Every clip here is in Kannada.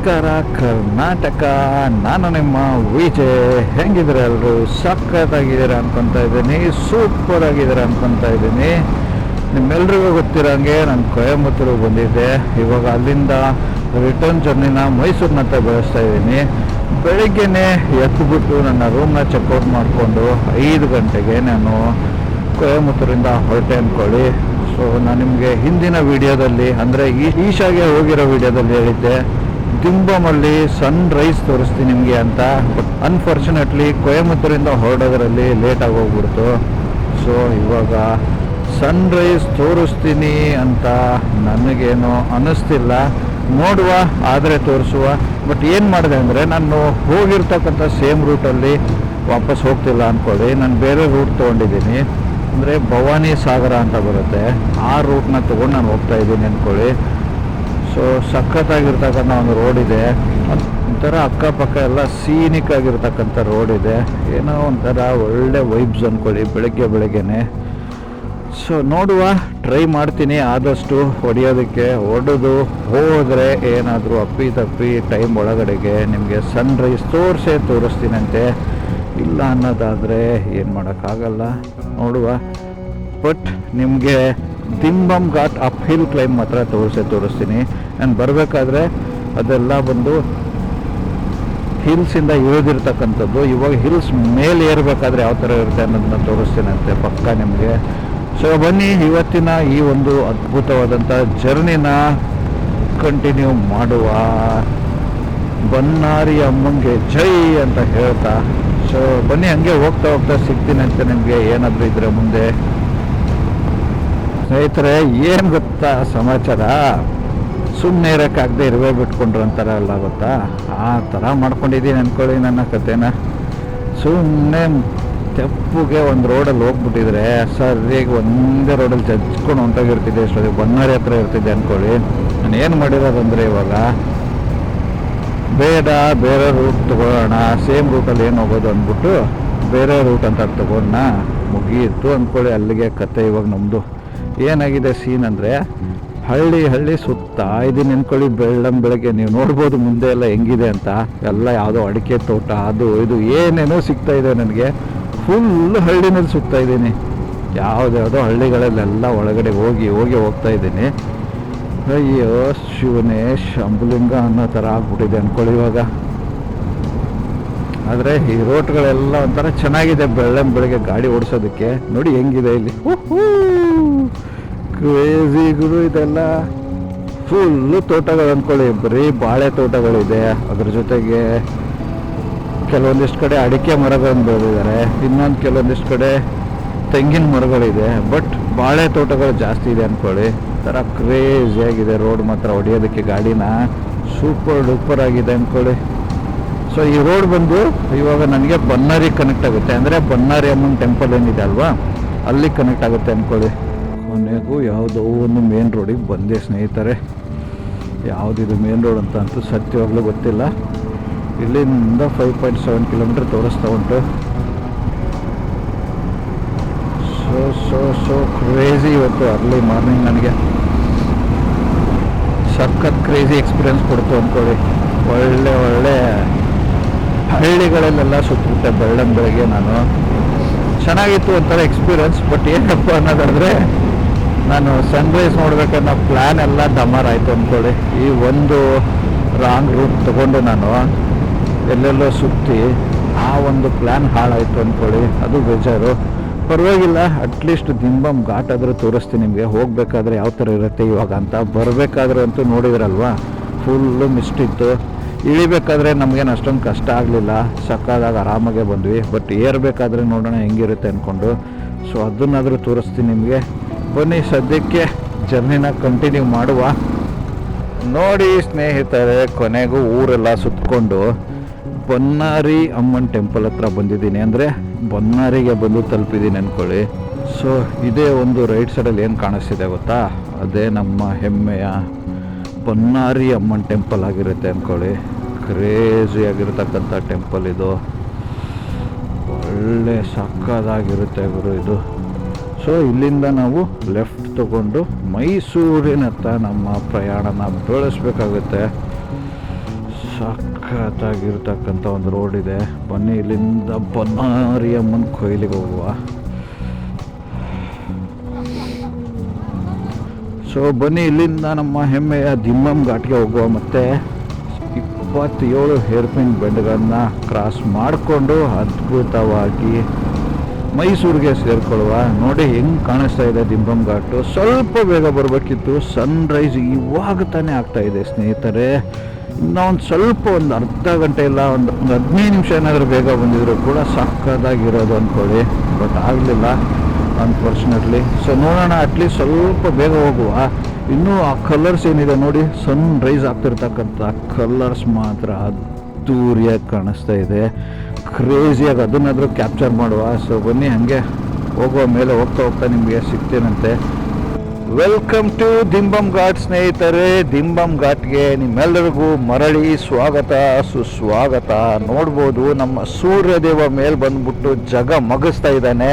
ನಮಸ್ಕಾರ, ಕರ್ನಾಟಕ. ನಾನು ನಿಮ್ಮ ವಿಜಯ್. ಹೆಂಗಿದ್ರೆ ಎಲ್ಲರೂ? ಸಖತ್ತಾಗಿದ್ದೀರ ಅನ್ಕೊಂತ ಇದ್ದೀನಿ. ಸೂಪರ್ ಆಗಿದ್ದೀರಾ ಅನ್ಕೊಂತ ಇದ್ದೀನಿ. ನಿಮ್ಮೆಲ್ರಿಗೂ ಗೊತ್ತಿರೋಂಗೆ ನಾನು ಕೊಯಂಬತ್ತೂರಿಗೆ ಬಂದಿದ್ದೆ. ಇವಾಗ ಅಲ್ಲಿಂದ ರಿಟರ್ನ್ ಜರ್ನಿನ ಮೈಸೂರಿನತ್ತ ಬೆಳೆಸ್ತಾ ಇದ್ದೀನಿ. ಬೆಳಿಗ್ಗೆನೆ ಎದ್ದುಬಿಟ್ಟು ನನ್ನ ರೂಮ್ನ ಚೆಕ್ಔಟ್ ಮಾಡಿಕೊಂಡು ಐದು ಗಂಟೆಗೆ ನಾನು ಕೊಯಮತ್ತೂರಿಂದ ಹೊರಟೆ ಅಂದ್ಕೊಳ್ಳಿ. ಸೊ ನಾನು ನಿಮಗೆ ಹಿಂದಿನ ವಿಡಿಯೋದಲ್ಲಿ, ಅಂದರೆ ಈಶಾಗೆ ಹೋಗಿರೋ ವಿಡಿಯೋದಲ್ಲಿ ಹೇಳಿದ್ದೆ. ದಿಂಬಮಲ್ಲಿ ಸನ್ ರೈಸ್ ತೋರಿಸ್ತೀನಿ ನಿಮಗೆ ಅಂತ. ಬಟ್ ಅನ್ಫಾರ್ಚುನೇಟ್ಲಿ ಕೊಯಮತ್ತೂರಿಂದ ಹೊರಡೋದ್ರಲ್ಲಿ ಲೇಟಾಗಿ ಹೋಗ್ಬಿಡ್ತು ಸೊ ಇವಾಗ ಸನ್ ರೈಸ್ ತೋರಿಸ್ತೀನಿ ಅಂತ ನನಗೇನು ಅನ್ನಿಸ್ತಿಲ್ಲ ನೋಡುವ, ಆದರೆ ತೋರಿಸುವ. ಬಟ್ ಏನು ಮಾಡಿದೆ ಅಂದರೆ ನಾನು ಹೋಗಿರ್ತಕ್ಕಂಥ ಸೇಮ್ ರೂಟಲ್ಲಿ ವಾಪಸ್ ಹೋಗ್ತಿಲ್ಲ ಅಂದ್ಕೊಳ್ಳಿ ನಾನು ಬೇರೆ ರೂಟ್ ತೊಗೊಂಡಿದ್ದೀನಿ. ಅಂದರೆ ಭವಾನಿ ಸಾಗರ ಅಂತ ಬರುತ್ತೆ. ಆ ರೂಟ್ನ ತೊಗೊಂಡು ನಾನು ಹೋಗ್ತಾ ಇದ್ದೀನಿ ಅಂದ್ಕೊಳ್ಳಿ ಸೊ ಸಖತ್ತಾಗಿರ್ತಕ್ಕಂಥ ಒಂದು ರೋಡ್ ಇದೆ. ಒಂಥರ ಅಕ್ಕಪಕ್ಕ ಎಲ್ಲ ಸೀನಿಕ್ ಆಗಿರ್ತಕ್ಕಂಥ ರೋಡ್ ಇದೆ. ಏನೋ ಒಂಥರ ಒಳ್ಳೆ ವೈಬ್ಸ್ ಅಂದ್ಕೊಳ್ಳಿ ಬೆಳಗ್ಗೆ ಬೆಳಗ್ಗೆನೆ. ಸೊ ನೋಡುವ ಟ್ರೈ ಮಾಡ್ತೀನಿ ಆದಷ್ಟು ಹೊಡೆಯೋದಕ್ಕೆ. ಹೊಡೆದು ಹೋದರೆ ಏನಾದರೂ ಅಪ್ಪಿ ತಪ್ಪಿ ಟೈಮ್ ಒಳಗಡೆಗೆ ನಿಮಗೆ ಸನ್ ರೈಸ್ ತೋರಿಸೇ ತೋರಿಸ್ತೀನಂತೆ. ಇಲ್ಲ ಅನ್ನೋದಾದರೆ ಏನು ಮಾಡೋಕ್ಕಾಗಲ್ಲ. ನೋಡುವ. ಬಟ್ ನಿಮಗೆ Dimbam ghat up hill climb ಮಾತ್ರ ತೋರಿಸೇ, ತೋರಿಸ್ತೀನಿ. ನಾನು ಬರಬೇಕಾದ್ರೆ ಅದೆಲ್ಲ ಬಂದು ಹಿಲ್ಸಿಂದ ಇಳಿದಿರ್ತಕ್ಕಂಥದ್ದು. ಇವಾಗ ಹಿಲ್ಸ್ ಮೇಲೆ ಏರಬೇಕಾದ್ರೆ ಯಾವ ಥರ ಇರುತ್ತೆ ಅನ್ನೋದನ್ನ ತೋರಿಸ್ತೀನಂತೆ ಪಕ್ಕ ನಿಮಗೆ. ಸೊ ಬನ್ನಿ, ಇವತ್ತಿನ ಈ ಒಂದು ಅದ್ಭುತವಾದಂಥ ಜರ್ನಿನ ಕಂಟಿನ್ಯೂ ಮಾಡುವ ಬನ್ನಾರಿ ಅಮ್ಮಂಗೆ ಜೈ ಅಂತ ಹೇಳ್ತಾ. ಸೊ ಬನ್ನಿ, ಹಂಗೆ ಹೋಗ್ತಾ ಹೋಗ್ತಾ ಸಿಗ್ತೀನಿ ಅಂತ ನಿಮಗೆ. ಏನಾದರೂ ಇದ್ರೆ ಮುಂದೆ. ಸ್ನೇಹಿತರೆ, ಏನು ಗೊತ್ತಾ ಸಮಾಚಾರ? ಸುಮ್ಮನೆ ಇರೋಕ್ಕಾಗದೆ ಇರುವೆ ಬಿಟ್ಕೊಂಡ್ರು ಅಂತಾರಲ್ಲ ಗೊತ್ತಾ? ಆ ಥರ ಮಾಡ್ಕೊಂಡಿದ್ದೀನಿ ಅಂದ್ಕೊಳ್ಳಿ ನನ್ನ ಕತೆನ ಸುಮ್ಮನೆ ತೆಪ್ಪುಗೆ ಒಂದು ರೋಡಲ್ಲಿ ಹೋಗ್ಬಿಟ್ಟಿದ್ರೆ ಸರಿಯಾಗಿ ಒಂದೇ ರೋಡಲ್ಲಿ ಜಜ್ಕೊಂಡು ಹೊಂಟೋಗಿರ್ತಿದ್ದೆ, ಎಷ್ಟೊತ್ತಿಗೆ ಬನ್ನಾರಿ ಹತ್ರ ಇರ್ತಿದ್ದೆ ಅಂದ್ಕೊಳ್ಳಿ ನಾನು ಏನು ಮಾಡಿರೋದಂದರೆ ಇವಾಗ, ಬೇಡ, ಬೇರೆ ರೂಟ್ ತೊಗೊಳ್ಳೋಣ ಸೇಮ್ ರೂಟಲ್ಲಿ ಏನು ಹೋಗೋದು ಅಂದ್ಬಿಟ್ಟು ಬೇರೆ ರೂಟ್ ಅಂತ ತಗೊಂಡ ಮುಗಿಯಿತು ಅಂದ್ಕೊಳ್ಳಿ ಅಲ್ಲಿಗೆ ಕತೆ ಇವಾಗ ನಮ್ಮದು ಏನಾಗಿದೆ ಸೀನ್ ಅಂದರೆ ಹಳ್ಳಿ ಹಳ್ಳಿ ಸುತ್ತ ಇದು ಅಂದ್ಕೊಳ್ಳಿ ಬೆಳ್ಳಂ ಬೆಳಗ್ಗೆ ನೀವು ನೋಡ್ಬೋದು ಮುಂದೆ ಎಲ್ಲ ಹೆಂಗಿದೆ ಅಂತ. ಎಲ್ಲ ಯಾವುದೋ ಅಡಿಕೆ ತೋಟ, ಅದು ಇದು ಏನೇನೋ ಸಿಗ್ತಾ ಇದೆ ನನಗೆ. ಫುಲ್ ಹಳ್ಳಿನಲ್ಲಿ ಸುತ್ತಾ ಇದ್ದೀನಿ. ಯಾವುದ್ಯಾವುದೋ ಹಳ್ಳಿಗಳಲ್ಲೆಲ್ಲ ಒಳಗಡೆ ಹೋಗಿ ಹೋಗಿ ಹೋಗ್ತಾ ಇದ್ದೀನಿ. ಅಯ್ಯೋ, ಶಿವನೇ, ಶಂಭುಲಿಂಗ ಅನ್ನೋ ಥರ ಆಗ್ಬಿಟ್ಟಿದೆ ಅಂದ್ಕೊಳ್ಳಿ ಇವಾಗ. ಆದರೆ ಈ ರೋಟ್ಗಳೆಲ್ಲ ಒಂಥರ ಚೆನ್ನಾಗಿದೆ ಬೆಳ್ಳಂ ಬೆಳಗ್ಗೆ ಗಾಡಿ ಓಡಿಸೋದಕ್ಕೆ. ನೋಡಿ ಹೆಂಗಿದೆ ಇಲ್ಲಿ. ಕ್ರೇಜಿ ಗುರು ಇದೆಲ್ಲ ಫುಲ್ಲು ತೋಟಗಳು ಅಂದ್ಕೊಳ್ಳಿ ಬರೀ ಬಾಳೆ ತೋಟಗಳಿದೆ. ಅದ್ರ ಜೊತೆಗೆ ಕೆಲವೊಂದಿಷ್ಟು ಕಡೆ ಅಡಿಕೆ ಮರಗಳನ್ನು ಬೆಳೆದಿದ್ದಾರೆ. ಇನ್ನೊಂದು ಕೆಲವೊಂದಿಷ್ಟು ಕಡೆ ತೆಂಗಿನ ಮರಗಳಿದೆ. ಬಟ್ ಬಾಳೆ ತೋಟಗಳು ಜಾಸ್ತಿ ಇದೆ ಅಂದ್ಕೊಳ್ಳಿ ಥರ ಕ್ರೇಜಿಯಾಗಿದೆ ರೋಡ್ ಮಾತ್ರ ಹೊಡೆಯೋದಕ್ಕೆ ಗಾಡಿನ ಸೂಪರ್ ಡೂಪರ್ ಆಗಿದೆ ಅಂದ್ಕೊಳ್ಳಿ ಸೊ ಈ ರೋಡ್ ಬಂದು ಇವಾಗ ನನಗೆ ಬನ್ನಾರಿ ಕನೆಕ್ಟ್ ಆಗುತ್ತೆ. ಅಂದರೆ ಬನ್ನಾರಿ ಅಮ್ಮನ ಟೆಂಪಲ್ ಏನಿದೆ ಅಲ್ವಾ? ಅಲ್ಲಿ ಕನೆಕ್ಟ್ ಆಗುತ್ತೆ ಅಂದ್ಕೊಳ್ಳಿ ಕೊನೆಗೂ ಯಾವುದೋ ಒಂದು ಮೇನ್ ರೋಡಿಗೆ ಬಂದೆ ಸ್ನೇಹಿತರೆ. ಯಾವುದಿದು ಮೇನ್ ರೋಡ್ ಅಂತ ಅಂತೂ ಸತ್ಯವಾಗಲೂ ಗೊತ್ತಿಲ್ಲ. ಇಲ್ಲಿಂದ ಫೈವ್ ಪಾಯಿಂಟ್ ಸೆವೆನ್ ಕಿಲೋಮೀಟರ್ ತೋರಿಸ್ತಾ ಉಂಟು. ಸೊ ಸೊ ಸೊ ಕ್ರೇಜಿ ಇವತ್ತು ಅರ್ಲಿ ಮಾರ್ನಿಂಗ್ ನನಗೆ. ಸಖತ್ ಕ್ರೇಜಿ ಎಕ್ಸ್ಪೀರಿಯನ್ಸ್ ಕೊಡ್ತು ಅಂದ್ಕೊಳ್ಳಿ ಒಳ್ಳೆ ಒಳ್ಳೆ ಹಳ್ಳಿಗಳಲ್ಲೆಲ್ಲ ಸುತ್ತಬಿಟ್ಟೆ ಬೆಳ್ಳಂ ಬೆಳಗ್ಗೆ ನಾನು. ಚೆನ್ನಾಗಿತ್ತು ಒಂಥರ ಎಕ್ಸ್ಪೀರಿಯನ್ಸ್ ಬಟ್ ಏನಪ್ಪ ಅನ್ನೋದಾದ್ರೆ ನಾನು ಸನ್ರೈಸ್ ನೋಡ್ಬೇಕನ್ನೋ ಪ್ಲ್ಯಾನ್ ಎಲ್ಲ ಡಮರ್ ಆಯಿತು ಅಂದ್ಕೊಳ್ಳಿ ಈ ಒಂದು ರಾಂಗ್ ರೂಟ್ ತಗೊಂಡು ನಾನು ಎಲ್ಲೆಲ್ಲೋ ಸುತ್ತಿ ಆ ಒಂದು ಪ್ಲ್ಯಾನ್ ಹಾಳಾಯಿತು ಅಂದ್ಕೊಳ್ಳಿ ಅದು ಬೇಜಾರು. ಪರವಾಗಿಲ್ಲ ಅಟ್ಲೀಸ್ಟ್ ದಿಂಬಮ್ ಘಾಟ್ ಆದರೂ ತೋರಿಸ್ತೀನಿ ನಿಮಗೆ. ಹೋಗಬೇಕಾದ್ರೆ ಯಾವ ಥರ ಇರುತ್ತೆ ಇವಾಗ ಅಂತ. ಬರಬೇಕಾದ್ರೆ ಅಂತೂ ನೋಡಿದ್ರಲ್ವಾ? ಫುಲ್ಲು ಮಿಸ್ಟ್ ಇತ್ತು. ಇಳಿಬೇಕಾದ್ರೆ ನಮಗೇನು ಅಷ್ಟೊಂದು ಕಷ್ಟ ಆಗಲಿಲ್ಲ. ಸಕ್ಕಾದಾಗ ಆರಾಮಾಗೆ ಬಂದ್ವಿ. ಬಟ್ ಏರ್ಬೇಕಾದ್ರೆ ನೋಡೋಣ ಹೆಂಗಿರುತ್ತೆ ಅಂದ್ಕೊಂಡು ಸೊ ಅದನ್ನಾದರೂ ತೋರಿಸ್ತೀನಿ ನಿಮಗೆ. ಬನ್ನಿ, ಸದ್ಯಕ್ಕೆ ಜರ್ನಿನ ಕಂಟಿನ್ಯೂ ಮಾಡುವ. ನೋಡಿ ಸ್ನೇಹಿತರೆ, ಕೊನೆಗೂ ಊರೆಲ್ಲ ಸುತ್ತಕೊಂಡು ಬನ್ನಾರಿ ಅಮ್ಮನ ಟೆಂಪಲ್ ಹತ್ರ ಬಂದಿದ್ದೀನಿ. ಅಂದರೆ ಬನ್ನಾರಿಗೆ ಬಂದು ತಲುಪಿದ್ದೀನಿ ಅಂದ್ಕೊಳ್ಳಿ ಸೊ ಇದೇ ಒಂದು ರೈಟ್ ಸೈಡಲ್ಲಿ ಏನು ಕಾಣಿಸ್ತಿದೆ ಗೊತ್ತಾ? ಅದೇ ನಮ್ಮ ಹೆಮ್ಮೆಯ ಬನ್ನಾರಿ ಅಮ್ಮನ ಟೆಂಪಲ್ ಆಗಿರುತ್ತೆ ಅಂದ್ಕೊಳ್ಳಿ ಕ್ರೇಜಿ ಆಗಿರತಕ್ಕಂಥ ಟೆಂಪಲ್ ಇದು. ಒಳ್ಳೆ ಸಕ್ಕದಾಗಿರುತ್ತೆ ಗುರು ಇದು. ಸೊ ಇಲ್ಲಿಂದ ನಾವು ಲೆಫ್ಟ್ ತಗೊಂಡು ಮೈಸೂರಿನತ್ತ ನಮ್ಮ ಪ್ರಯಾಣನ ಬೆಳೆಸ್ಬೇಕಾಗುತ್ತೆ. ಸಖತ್ತಾಗಿರ್ತಕ್ಕಂಥ ಒಂದು ರೋಡ್ ಇದೆ. ಬನ್ನಿ, ಇಲ್ಲಿಂದ ಬನ್ನಾರಿ ಅಮ್ಮನ ಕೊಯ್ಲಿಗೆ ಹೋಗುವ. ಸೊ ಬನ್ನಿ, ಇಲ್ಲಿಂದ ನಮ್ಮ ಹೆಮ್ಮೆಯ ದಿಮ್ಮಂ ಘಾಟ್ಗೆ ಹೋಗುವ. ಮತ್ತು ಇಪ್ಪತ್ತೇಳು ಹೇರ್ಪಿನ್ ಬೆಂಡ್ಗಳನ್ನ ಕ್ರಾಸ್ ಮಾಡಿಕೊಂಡು ಅದ್ಭುತವಾಗಿ ಮೈಸೂರಿಗೆ ಸೇರ್ಕೊಳ್ಳುವ. ನೋಡಿ ಹೆಂಗೆ ಕಾಣಿಸ್ತಾ ಇದೆ ದಿಂಬಂ ಘಾಟು. ಸ್ವಲ್ಪ ಬೇಗ ಬರಬೇಕಿತ್ತು. ಸನ್ರೈಸ್ ಇವಾಗ ತಾನೇ ಆಗ್ತಾ ಇದೆ ಸ್ನೇಹಿತರೆ. ಇನ್ನೊಂದು ಸ್ವಲ್ಪ ಒಂದು ಅರ್ಧ ಗಂಟೆ ಇಲ್ಲ, ಒಂದು ಒಂದು ಹದಿನೈದು ನಿಮಿಷ ಏನಾದರೂ ಬೇಗ ಬಂದಿದ್ರು ಕೂಡ ಸಕ್ಕದಾಗಿರೋದು ಅಂದ್ಕೊಳ್ಳಿ ಬಟ್ ಆಗಲಿಲ್ಲ ಅನ್ಫಾರ್ಚುನೇಟ್ಲಿ ಸೊ ನೋಡೋಣ ಅಟ್ಲೀಸ್ಟ್ ಸ್ವಲ್ಪ ಬೇಗ ಹೋಗುವ. ಇನ್ನೂ ಆ ಕಲರ್ಸ್ ಏನಿದೆ ನೋಡಿ ಸನ್ ರೈಸ್ ಆಗ್ತಿರ್ತಕ್ಕಂಥ ಕಲರ್ಸ್ ಮಾತ್ರ ಅದ್ದೂರಿಯಾಗಿ ಕಾಣಿಸ್ತಾ ಇದೆ. ಕ್ರೇಜಿಯಾಗಿ ಅದನ್ನಾದರೂ ಕ್ಯಾಪ್ಚರ್ ಮಾಡುವ. ಸೊ ಬನ್ನಿ, ಹಾಗೆ ಹೋಗುವ ಮೇಲೆ ಹೋಗ್ತಾ ಹೋಗ್ತಾ ನಿಮಗೆ ಸಿಗ್ತೇನಂತೆ. ವೆಲ್ಕಮ್ ಟು ದಿಂಬಂ ಘಾಟ್ ಸ್ನೇಹಿತರೆ. ದಿಂಬಂ ಘಾಟ್ಗೆ ನಿಮ್ಮೆಲ್ಲರಿಗೂ ಮರಳಿ ಸ್ವಾಗತ, ಸುಸ್ವಾಗತ. ನೋಡ್ಬೋದು ನಮ್ಮ ಸೂರ್ಯದೇವ ಮೇಲೆ ಬಂದ್ಬಿಟ್ಟು ಜಗ ಮಗಿಸ್ತಾ ಇದ್ದಾನೆ.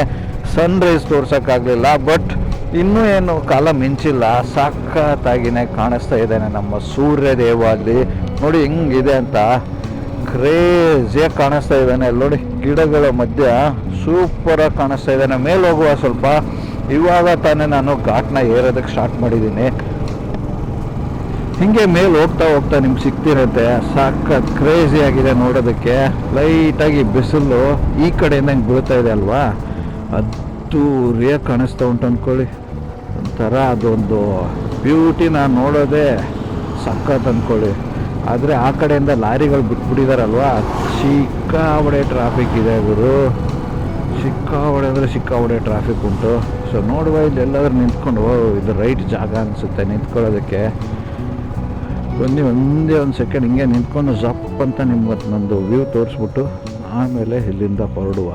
ಸನ್ ರೈಸ್ ತೋರ್ಸೋಕ್ಕಾಗಲಿಲ್ಲ ಬಟ್ ಇನ್ನೂ ಏನು ಕಾಲ ಮಿಂಚಿಲ್ಲ. ಸಾಕತ್ತಾಗಿನೇ ಕಾಣಿಸ್ತಾ ಇದ್ದಾನೆ ನಮ್ಮ ಸೂರ್ಯದೇವ ಅಲ್ಲಿ. ನೋಡಿ, ಹೆಂಗಿದೆ ಅಂತ. ಕ್ರೇಜಿಯಾಗಿ ಕಾಣಿಸ್ತಾ ಇದ್ದಾನೆ. ಅಲ್ಲಿ ನೋಡಿ, ಗಿಡಗಳ ಮಧ್ಯ ಸೂಪರಾಗಿ ಕಾಣಿಸ್ತಾ ಇದ್ದಾನೆ. ಮೇಲೆ ಹೋಗುವ ಸ್ವಲ್ಪ. ಇವಾಗ ತಾನೇ ನಾನು ಘಾಟ್ನ ಏರೋದಕ್ಕೆ ಸ್ಟಾರ್ಟ್ ಮಾಡಿದ್ದೀನಿ. ಹಿಂಗೆ ಮೇಲೆ ಹೋಗ್ತಾ ಹೋಗ್ತಾ ನಿಮ್ಗೆ ಸಿಗ್ತಿರುತ್ತೆ. ಸಖತ್ ಕ್ರೇಜಿ ಆಗಿದೆ ನೋಡೋದಕ್ಕೆ. ಲೈಟಾಗಿ ಬಿಸಿಲು ಈ ಕಡೆಯಿಂದ ಹಿಂಗೆ ಬೀಳ್ತಾ ಇದೆ ಅಲ್ವಾ? ಅದ್ದೂರಿಯಾಗಿ ಕಾಣಿಸ್ತಾ ಉಂಟು ಅಂದ್ಕೊಳ್ಳಿ ಒಂಥರ ಅದೊಂದು ಬ್ಯೂಟಿನ ನೋಡೋದೇ ಸಖತ್ ಅಂದ್ಕೊಳ್ಳಿ ಆದರೆ ಆ ಕಡೆಯಿಂದ ಲಾರಿಗಳು ಬಿಟ್ಬಿಟ್ಟಿದಾರಲ್ವಾ? ಸಿಕ್ಕಾಬಡೆ ಟ್ರಾಫಿಕ್ ಇದೆ ಗುರು. ಸಿಕ್ಕಾಬಡೆ ಅಂದರೆ ಸಿಕ್ಕಾಬಡೆ ಟ್ರಾಫಿಕ್ ಉಂಟು. ಸೊ ನೋಡುವ ಇಲ್ಲಿ ಎಲ್ಲಾದರೂ ನಿಂತ್ಕೊಂಡು ಇದು ರೈಟ್ ಜಾಗ ಅನಿಸುತ್ತೆ ನಿಂತ್ಕೊಳ್ಳೋದಕ್ಕೆ. ಬನ್ನಿ, ಒಂದೇ ಒಂದು ಸೆಕೆಂಡ್ ಹಿಂಗೆ ನಿಂತ್ಕೊಂಡು ಜಪ್ ಅಂತ ನಿಮ್ಗೆ ನಂದು ವ್ಯೂ ತೋರಿಸ್ಬಿಟ್ಟು ಆಮೇಲೆ ಇಲ್ಲಿಂದ ಹೊರಡುವ.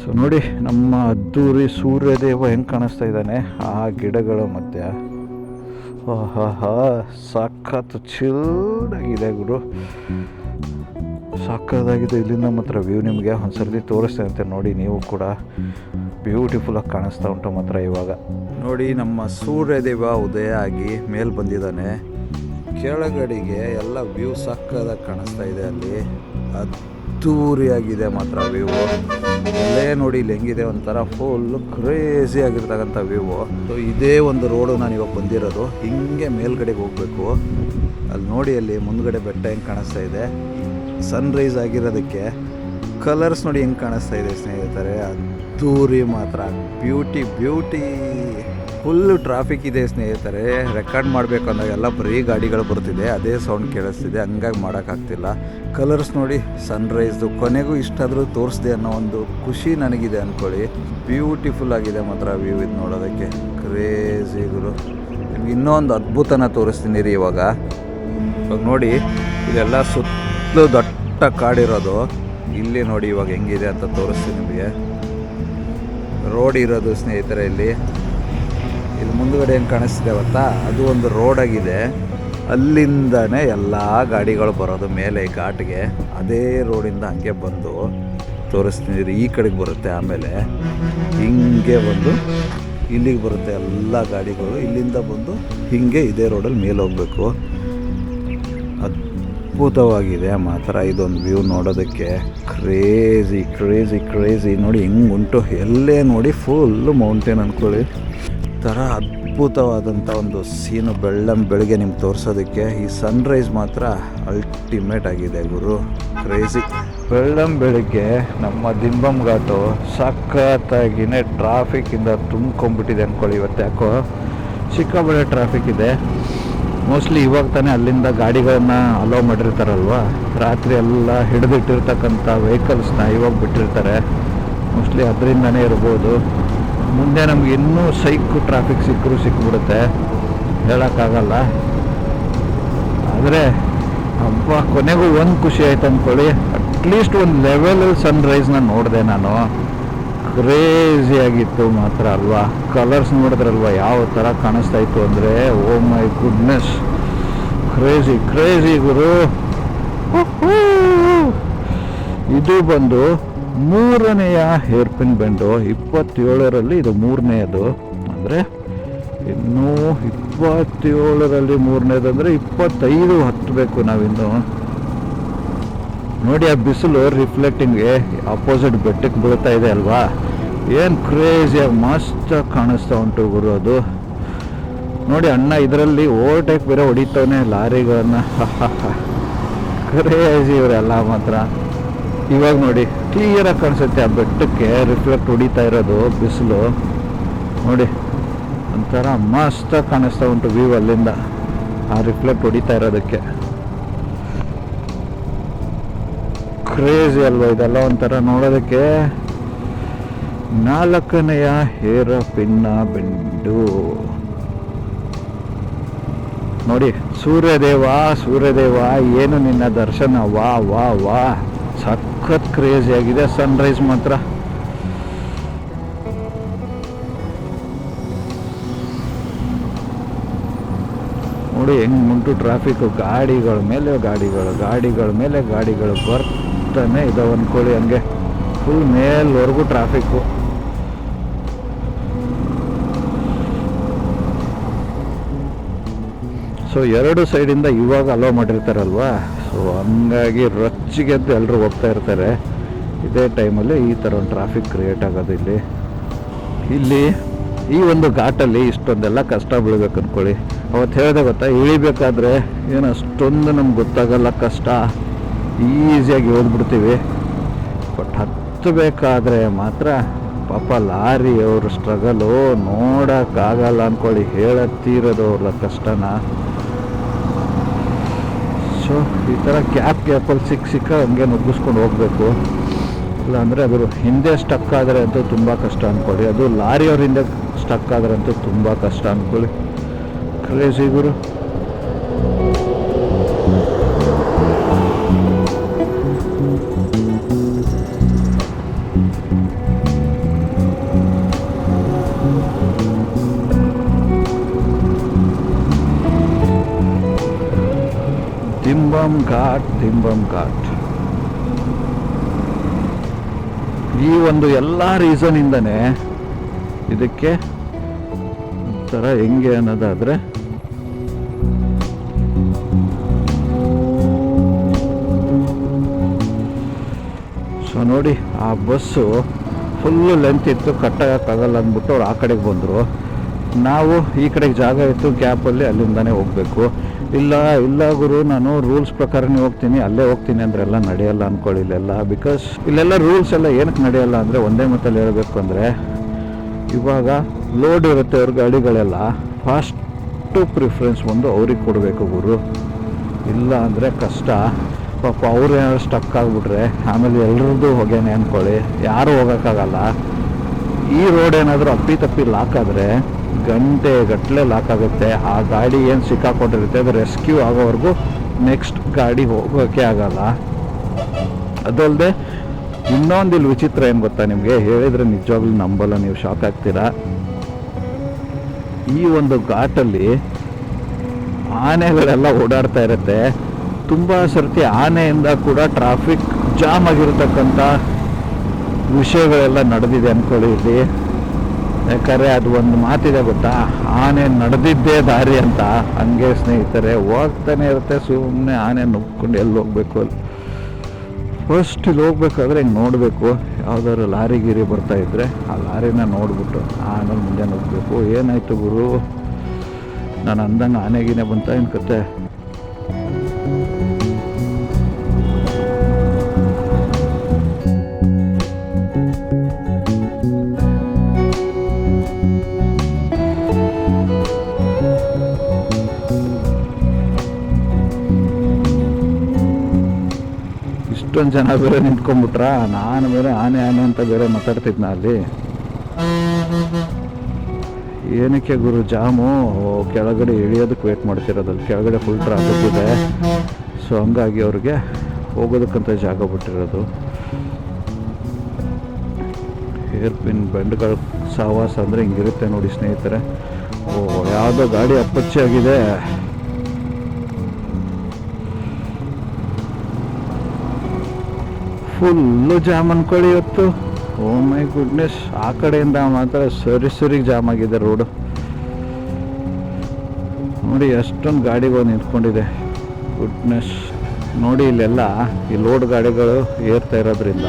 ಸೊ ನೋಡಿ, ನಮ್ಮ ಅದ್ದೂರಿ ಸೂರ್ಯದೇವ ಹೆಂಗೆ ಕಾಣಿಸ್ತಾ ಇದ್ದಾನೆ? ಆ ಗಿಡಗಳ ಮಧ್ಯೆ ಆಹಾ ಸಖತ್ ಚಿಲ್ಡಾಗಿದೆ ಗುರು. ಸಕ್ಕದಾಗಿದೆ ಇಲ್ಲಿಂದ ಮಾತ್ರ ವ್ಯೂ ನಿಮಗೆ. ಒಂದ್ಸರ್ತಿ ತೋರಿಸ್ತೇನೆ ಅಂತ ನೋಡಿ ನೀವು ಕೂಡ. ಬ್ಯೂಟಿಫುಲ್ಲಾಗಿ ಕಾಣಿಸ್ತಾ ಉಂಟು ಮಾತ್ರ ಇವಾಗ. ನೋಡಿ ನಮ್ಮ ಸೂರ್ಯದೇವ ಉದಯ ಆಗಿ ಮೇಲೆ ಬಂದಿದ್ದಾನೆ. ಕೆಳಗಡೆಗೆ ಎಲ್ಲ ವ್ಯೂ ಸಕ್ಕದಾಗಿ ಕಾಣಿಸ್ತಾ ಇದೆ ಅಲ್ಲಿ. ಅದ್ದೂರಿಯಾಗಿದೆ ಮಾತ್ರ ವ್ಯೂ ಅಲ್ಲೇ ನೋಡಿ ಇಲ್ಲಿ ಹೆಂಗಿದೆ ಒಂಥರ ಫುಲ್ ಕ್ರೇಜಿ ಆಗಿರ್ತಕ್ಕಂಥ ವಿವೋ. ಸೊ ಇದೇ ಒಂದು ರೋಡು ನಾನು ಇವಾಗ ಬಂದಿರೋದು. ಹಿಂಗೆ ಮೇಲ್ಗಡೆಗೆ ಹೋಗಬೇಕು. ಅಲ್ಲಿ ನೋಡಿ ಅಲ್ಲಿ ಮುಂದ್ಗಡೆ ಬೆಟ್ಟ ಹೆಂಗೆ ಕಾಣಿಸ್ತಾ ಇದೆ. ಸನ್ರೈಸ್ ಆಗಿರೋದಕ್ಕೆ ಕಲರ್ಸ್ ನೋಡಿ ಹೆಂಗೆ ಕಾಣಿಸ್ತಾ ಇದೆ ಸ್ನೇಹಿತರೆ. ಅದ್ದೂರಿ ಮಾತ್ರ. ಬ್ಯೂಟಿ ಬ್ಯೂಟಿ ಫುಲ್ಲು ಟ್ರಾಫಿಕ್ ಇದೆ ಸ್ನೇಹಿತರೆ. ರೆಕಾರ್ಡ್ ಮಾಡಬೇಕು ಅಂದಾಗ ಎಲ್ಲ ಬರೀ ಗಾಡಿಗಳು ಬರ್ತಿದೆ. ಅದೇ ಸೌಂಡ್ ಕೇಳಿಸ್ತಿದೆ. ಹಂಗಾಗಿ ಮಾಡೋಕ್ಕಾಗ್ತಿಲ್ಲ ಕಲರ್ಸ್ ನೋಡಿ ಸನ್ರೈಸ್ದು ಕೊನೆಗೂ ಇಷ್ಟಾದರೂ ತೋರಿಸಿದೆ ಅನ್ನೋ ಒಂದು ಖುಷಿ ನನಗಿದೆ ಅಂದ್ಕೊಳ್ಳಿ ಬ್ಯೂಟಿಫುಲ್ ಆಗಿದೆ ಮಾತ್ರ ವ್ಯೂ ಇದು ನೋಡೋದಕ್ಕೆ. ಕ್ರೇಜಿ ಗುರು. ನಿಮ್ಗೆ ಇನ್ನೊಂದು ಅದ್ಭುತನ ತೋರಿಸ್ತೀನಿ ರೀ ಇವಾಗ. ಇವಾಗ ನೋಡಿ, ಇದೆಲ್ಲ ಸುತ್ತಲೂ ದೊಡ್ಡ ಕಾಡಿರೋದು. ಇಲ್ಲಿ ನೋಡಿ ಇವಾಗ ಹೆಂಗಿದೆ ಅಂತ ತೋರಿಸ್ತೀನಿ ನಿಮಗೆ. ರೋಡ್ ಇರೋದು ಸ್ನೇಹಿತರೆ ಇಲ್ಲಿ. ಇಲ್ಲಿ ಮುಂದುಗಡೆ ಏನು ಕಾಣಿಸ್ತಿದೆ ಗೊತ್ತಾ? ಅದು ಒಂದು ರೋಡ್ ಆಗಿದೆ. ಅಲ್ಲಿಂದನೇ ಎಲ್ಲ ಗಾಡಿಗಳು ಬರೋದು ಮೇಲೆ ಘಾಟ್ಗೆ. ಅದೇ ರೋಡಿಂದ ಹಂಗೆ ಬಂದು ತೋರಿಸ್ತೀನಿ ಈ ಕಡೆಗೆ ಬರುತ್ತೆ ಆಮೇಲೆ. ಹಿಂಗೆ ಬಂದು ಇಲ್ಲಿಗೆ ಬರುತ್ತೆ ಎಲ್ಲ ಗಾಡಿಗಳು. ಇಲ್ಲಿಂದ ಬಂದು ಹಿಂಗೆ ಇದೇ ರೋಡಲ್ಲಿ ಮೇಲೆ ಹೋಗಬೇಕು. ಅದ್ಭುತವಾಗಿದೆ ಮಾತ್ರ. ಇದೊಂದು ವ್ಯೂ ನೋಡೋದಕ್ಕೆ. ಕ್ರೇಜಿ ಕ್ರೇಜಿ ಕ್ರೇಜಿ ನೋಡಿ ಹೆಂಗೆ ಉಂಟು. ಎಲ್ಲೇ ನೋಡಿ ಫುಲ್ಲು ಮೌಂಟೇನ್ ಅಂದ್ಕೊಳ್ಳಿ ಥರ ಅದ್ಭುತವಾದಂಥ ಒಂದು ಸೀನು ಬೆಳ್ಳಂ ಬೆಳಗ್ಗೆ ನಿಮ್ಗೆ ತೋರಿಸೋದಕ್ಕೆ ಈ ಸನ್ರೈಸ್ ಮಾತ್ರ ಅಲ್ಟಿಮೇಟ್ ಆಗಿದೆ ಗುರು. ಕ್ರೇಜಿ ಬೆಳ್ಳಂ ಬೆಳಗ್ಗೆ ನಮ್ಮ ದಿಂಬಂ ಘಾಟು ಸಖತ್ತಾಗಿನೇ ಟ್ರಾಫಿಕ್ಕಿಂದ ತುಂಬ್ಕೊಂಡ್ಬಿಟ್ಟಿದೆ ಅಂದ್ಕೊಳ್ಳಿ ಇವತ್ತು ಯಾಕೋ. ಸಿಕ್ಕಾಬಳೆ ಟ್ರಾಫಿಕ್ ಇದೆ. ಮೋಸ್ಟ್ಲಿ ಇವಾಗ ತಾನೇ ಅಲ್ಲಿಂದ ಗಾಡಿಗಳನ್ನು ಅಲೋ ಮಾಡಿರ್ತಾರಲ್ವ? ರಾತ್ರಿ ಎಲ್ಲ ಹಿಡಿದಿಟ್ಟಿರ್ತಕ್ಕಂಥ ವೆಹಿಕಲ್ಸ್ನ ಇವಾಗ ಬಿಟ್ಟಿರ್ತಾರೆ. ಮೋಸ್ಟ್ಲಿ ಅದರಿಂದನೇ ಇರ್ಬೋದು. ಮುಂದೆ ನಮ್ಗೆ ಇನ್ನೂ ಸೈಕು ಟ್ರಾಫಿಕ್ ಸಿಕ್ಕರೂ ಸಿಕ್ಕಿಬಿಡುತ್ತೆ ಹೇಳೋಕ್ಕಾಗಲ್ಲ. ಆದರೆ, ಹಬ್ಬ ಕೊನೆಗೂ ಒಂದು ಖುಷಿ ಆಯ್ತು ಅಂದ್ಕೊಳ್ಳಿ ಅಟ್ಲೀಸ್ಟ್ ಒಂದು ಲೆವೆಲಲ್ಲಿ ಸನ್ರೈಸ್ನ ನೋಡಿದೆ ನಾನು. ಕ್ರೇಜಿ ಆಗಿತ್ತು ಮಾತ್ರ ಅಲ್ವಾ? ಕಲರ್ಸ್ ನೋಡಿದ್ರಲ್ವ? ಯಾವ ಥರ ಕಾಣಿಸ್ತಾ ಇತ್ತು ಅಂದರೆ oh my goodness crazy crazy ಗುರು. ಇದು ಬಂದು ಮೂರನೆಯ ಹೇರ್ ಪಿನ್ ಬೆಂಡು, ಇಪ್ಪತ್ತೇಳರಲ್ಲಿ ಇದು ಮೂರನೆಯದು. ಅಂದರೆ ಇನ್ನೂ ಇಪ್ಪತ್ತೇಳರಲ್ಲಿ ಮೂರನೇದು ಅಂದರೆ ಇಪ್ಪತ್ತೈದು ಹತ್ತಬೇಕು ನಾವಿನ್ನು. ನೋಡಿ ಆ ಬಿಸಿಲು ರಿಫ್ಲೆಕ್ಟಿಂಗ್ಗೆ ಅಪೋಸಿಟ್ ಬೆಟ್ಟಕ್ಕೆ ಬೀಳ್ತಾ ಇದೆ ಅಲ್ವಾ? ಏನು ಕ್ರೇಜಿಯಾಗಿ ಮಸ್ತ್ ಕಾಣಿಸ್ತಾ ಉಂಟು ಗುರು ಅದು. ನೋಡಿ ಅಣ್ಣ ಇದರಲ್ಲಿ ಓವರ್ಟೇಕ್ ಬೇರೆ ಹೊಡಿತವನೇ ಲಾರಿಗಳನ್ನ. ಕ್ರೇಜಿ ಇವರೆಲ್ಲ ಮಾತ್ರ. ಇವಾಗ ನೋಡಿ. ಕ್ಲಿಯರಾಗಿ ಕಾಣಿಸುತ್ತೆ ಆ ಬೆಟ್ಟಕ್ಕೆ ರಿಫ್ಲೆಕ್ಟ್ ಹೊಡಿತಾ ಇರೋದು, ಬಿಸಿಲು. ನೋಡಿ, ಒಂಥರ ಮಸ್ತ್ ಕಾಣಿಸ್ತಾ ಉಂಟು ವ್ಯೂ ಅಲ್ಲಿಂದ. ಆ ರಿಫ್ಲೆಕ್ಟ್ ಹೊಡಿತಾ ಇರೋದಕ್ಕೆ. ಕ್ರೇಜಿ ಅಲ್ವಾ ಇದೆಲ್ಲ ಒಂಥರ ನೋಡೋದಕ್ಕೆ? ನಾಲ್ಕನೆಯ ಹೇರ ಪಿನ್ನ ಬೆಂಡು. ನೋಡಿ, ಸೂರ್ಯದೇವ ಸೂರ್ಯದೇವ, ಏನು ನಿನ್ನ ದರ್ಶನ? ವಾ ವಾ ವಾ. ಸಖತ್ ಕ್ರೇಜಿ ಆಗಿದೆ. ಸನ್ರೈಸ್ ಮಾತ್ರ. ನೋಡಿ ಹೆಂಗ್ ಮುಂಟು ಟ್ರಾಫಿಕ್ ಗಾಡಿಗಳ ಮೇಲೆ ಗಾಡಿಗಳು, ಗಾಡಿಗಳ ಮೇಲೆ ಗಾಡಿಗಳು ಬರ್ತಾನೆ ಇದಾವೆ ಅನ್ಕೊಳ್ಳಿ ಹಂಗೆ. ಫುಲ್ ಮೇಲ್ವರೆಗೂ ಟ್ರಾಫಿಕ್ಕು ಸೊ ಎರಡು ಸೈಡಿಂದ ಇವಾಗ ಅಲೋ ಮಾಡಿರ್ತಾರಲ್ವಾ? ಸೊ ಹಂಗಾಗಿ ಅಂತ ಎಲ್ಲರೂ ಹೋಗ್ತಾ ಇರ್ತಾರೆ. ಇದೇ ಟೈಮಲ್ಲಿ ಈ ಥರ ಒಂದು ಟ್ರಾಫಿಕ್ ಕ್ರಿಯೇಟ್ ಆಗೋದು ಇಲ್ಲಿ. ಇಲ್ಲಿ ಈ ಒಂದು ಘಾಟಲ್ಲಿ ಇಷ್ಟೊಂದೆಲ್ಲ ಕಷ್ಟ ಬೀಳ್ಬೇಕು ಅಂದ್ಕೊಳ್ಳಿ ಅವತ್ತು ಹೇಳಿದೆ ಗೊತ್ತಾ, ಇಳಿಬೇಕಾದ್ರೆ ಏನು ಅಷ್ಟೊಂದು ನಮ್ಗೆ ಗೊತ್ತಾಗಲ್ಲ ಕಷ್ಟ. ಈಸಿಯಾಗಿ ಓದ್ಬಿಡ್ತೀವಿ ಬಟ್ ಹತ್ತಬೇಕಾದ್ರೆ ಮಾತ್ರ ಪಾಪ ಲಾರಿ ಅವ್ರ ಸ್ಟ್ರಗಲು ನೋಡೋಕ್ಕಾಗಲ್ಲ ಅಂದ್ಕೊಳ್ಳಿ ಹೇಳತ್ತೀರೋದು ಅವ್ರ ಕಷ್ಟನ. ಈ ಥರ ಗ್ಯಾಪ್ ಗ್ಯಾಪಲ್ಲಿ ಸಿಕ್ಕ ಸಿಕ್ಕ ಹಂಗೆ ನುಗ್ಗಿಸ್ಕೊಂಡು ಹೋಗಬೇಕು. ಇಲ್ಲಾಂದರೆ ಅದು ಹಿಂದೆ ಸ್ಟಕ್ ಆದರೆ ಅಂತೂ ತುಂಬ ಕಷ್ಟ ಅಂದ್ಕೊಳ್ಳಿ ಅದು ಲಾರಿಯವ್ರ ಹಿಂದೆ ಸ್ಟಕ್ ಆದರೆ ಅಂತೂ ತುಂಬ ಕಷ್ಟ ಅಂದ್ಕೊಳ್ಳಿ ಕ್ರೇಜಿ ಗುರು. ಘಾಟ್ ದಿಂಬಂ ಘಾಟ್ ಈ ಒಂದು ಎಲ್ಲ ರೀಸನಿಂದನೇ ಇದಕ್ಕೆ ಥರ ಹೆಂಗೆ ಅನ್ನೋದಾದರೆ, ಸೊ ನೋಡಿ, ಆ ಬಸ್ಸು ಫುಲ್ಲು ಲೆಂತ್ ಇತ್ತು ಕಟ್ಟಾಗಕ್ಕಾಗಲ್ಲ ಅಂದ್ಬಿಟ್ಟು ಅವ್ರು ಆ ಕಡೆಗೆ ಬಂದರು. ನಾವು ಈ ಕಡೆಗೆ ಜಾಗ ಇತ್ತು ಕ್ಯಾಪಲ್ಲಿ ಅಲ್ಲಿಂದಾನೇ ಹೋಗಬೇಕು. ಇಲ್ಲ ಇಲ್ಲ ಗುರು, ನಾನು ರೂಲ್ಸ್ ಪ್ರಕಾರನೇ ಹೋಗ್ತೀನಿ, ಅಲ್ಲೇ ಹೋಗ್ತೀನಿ ಅಂದ್ರೆ ಎಲ್ಲ ನಡೆಯಲ್ಲ ಅನ್ಕೊಳ್ಳಿ ಇಲ್ಲೆಲ್ಲ. ಬಿಕಾಸ್ ಇಲ್ಲೆಲ್ಲ ರೂಲ್ಸ್ ಎಲ್ಲ ಏನಕ್ಕೆ ನಡೆಯಲ್ಲ ಅಂದರೆ ಒಂದೇ ಮತ್ತಲ್ಲಿ ಹೇಳಬೇಕು ಅಂದರೆ, ಇವಾಗ ಲೋಡ್ ಇರುತ್ತೆ ಅವ್ರ ಗಾಡಿಗಳೆಲ್ಲ. ಫಾಸ್ಟು ಪ್ರಿಫರೆನ್ಸ್ ಒಂದು ಅವ್ರಿಗೆ ಕೊಡಬೇಕು ಗುರು. ಇಲ್ಲ ಅಂದರೆ ಕಷ್ಟ. ಪಾಪ ಅವ್ರು ಏನಾದ್ರು ಸ್ಟಕ್ ಆಗಿಬಿಟ್ರೆ, ಆಮೇಲೆ ಎಲ್ರದ್ದು ಹೋಗೇನೆ ಅಂದ್ಕೊಳ್ಳಿ ಯಾರು ಹೋಗೋಕ್ಕಾಗಲ್ಲ. ಈ ರೋಡ್ ಏನಾದರೂ ಅಪ್ಪಿ ತಪ್ಪಿ ಲಾಕ್ ಆದರೆ ಗಂಟೆ ಗಟ್ಟಲೆ ಲಾಕ್ ಆಗುತ್ತೆ. ಆ ಗಾಡಿ ಏನು ಸಿಕ್ಕಾಕೊಂಡಿರುತ್ತೆ ಅದು ರೆಸ್ಕ್ಯೂ ಆಗೋವರೆಗೂ ನೆಕ್ಸ್ಟ್ ಗಾಡಿ ಹೋಗೋಕ್ಕೆ ಆಗಲ್ಲ. ಅದಲ್ಲದೆ ಇನ್ನೊಂದು ಇಲ್ಲಿ ವಿಚಿತ್ರ ಏನು ಗೊತ್ತಾ ನಿಮಗೆ? ಹೇಳಿದರೆ ನಿಜವಾಗ್ಲೂ ನಂಬಲ್ಲ, ನೀವು ಶಾಕ್ ಆಗ್ತೀರಾ? ಈ ಒಂದು ಘಾಟಲ್ಲಿ ಆನೆಗಳೆಲ್ಲ ಓಡಾಡ್ತಾ ಇರುತ್ತೆ. ತುಂಬ ಸರ್ತಿ ಆನೆಯಿಂದ ಕೂಡ ಟ್ರಾಫಿಕ್ ಜಾಮ್ ಆಗಿರತಕ್ಕಂಥ ವಿಷಯಗಳೆಲ್ಲ ನಡೆದಿದೆ ಅಂದ್ಕೊಳ್ಳಿ ಇಲ್ಲಿ. ಯಾಕಂದರೆ ಅದು ಒಂದು ಮಾತಿದೆ ಗೊತ್ತಾ? ಆನೆ ನಡೆದಿದ್ದೇ ದಾರಿ ಅಂತ. ಹಂಗೆ ಸ್ನೇಹಿತರೆ, ಹೋಗ್ತಾನೆ ಇರುತ್ತೆ ಸುಮ್ಮನೆ ಆನೆ ನುಗ್ಕೊಂಡು ಎಲ್ಲಿ ಹೋಗ್ಬೇಕು ಅಲ್ಲಿ. ಫಸ್ಟ್ ಇಲ್ಲಿ ಹೋಗ್ಬೇಕಾದ್ರೆ ಹಿಂಗೆ ನೋಡಬೇಕು. ಯಾವುದಾದ್ರು ಲಾರಿ, ಗಿರಿ ಬರ್ತಾ ಇದ್ರೆ ಆ ಲಾರಿನ ನೋಡಿಬಿಟ್ಟು ಆನೆ ಮುಂದೆ ನುಗ್ಗಬೇಕು ಏನಾಯಿತು ಗುರು? ನಾನು ಅಂದಂಗೆ ಆನೆಗಿನೇ ಬಂತ ಏನು ಕತೆ? ಇಷ್ಟೊಂದು ಜನ ಬೇರೆ ನಿಂತ್ಕೊಂಡ್ಬಿಟ್ರ? ನಾನು ಬೇರೆ ಆನೆ ಆನೆ ಅಂತ ಬೇರೆ ಮಾತಾಡ್ತಿದ್ನ ಅಲ್ಲಿ. ಏನಕ್ಕೆ ಗುರು ಜಾಮು? ಕೆಳಗಡೆ ಇಳಿಯೋದಕ್ಕೆ ವೇಟ್ ಮಾಡ್ತಿರೋದಲ್ಲಿ ಕೆಳಗಡೆ ಫುಲ್ ಟ್ರಾಫಿಕ್ ಇದೆ. ಸೊ ಹಂಗಾಗಿ ಅವ್ರಿಗೆ ಹೋಗೋದಕ್ಕಂತ ಜಾಗ ಬಿಟ್ಟಿರೋದು. ಹೇರ್ ಪಿನ್ ಬೆಂಡ್ಗಳ ಸಹವಾಸ ಅಂದರೆ ಹಿಂಗಿರುತ್ತೆ ನೋಡಿ ಸ್ನೇಹಿತರೆ. ಓ, ಯಾವುದೋ ಗಾಡಿ ಅಪ್ಪಚ್ಚಿ ಆಗಿದೆ ಫುಲ್ಲು ಜಾಮ್ ಅನ್ಕೊಳ್ಳಿ ಇವತ್ತು. Oh my goodness. ಆ ಕಡೆಯಿಂದ ಮಾತ್ರ ಸರಿ ಸರಿ ಜಾಮ್ ಆಗಿದೆ ರೋಡು. ನೋಡಿ ಎಷ್ಟೊಂದು ಗಾಡಿಗಳು ನಿಂತ್ಕೊಂಡಿದೆ. ಗುಡ್ನೆಸ್. ನೋಡಿ ಇಲ್ಲೆಲ್ಲ ಈ ಲೋಡ್ ಗಾಡಿಗಳು ಏರ್ತಾ ಇರೋದ್ರಿಂದ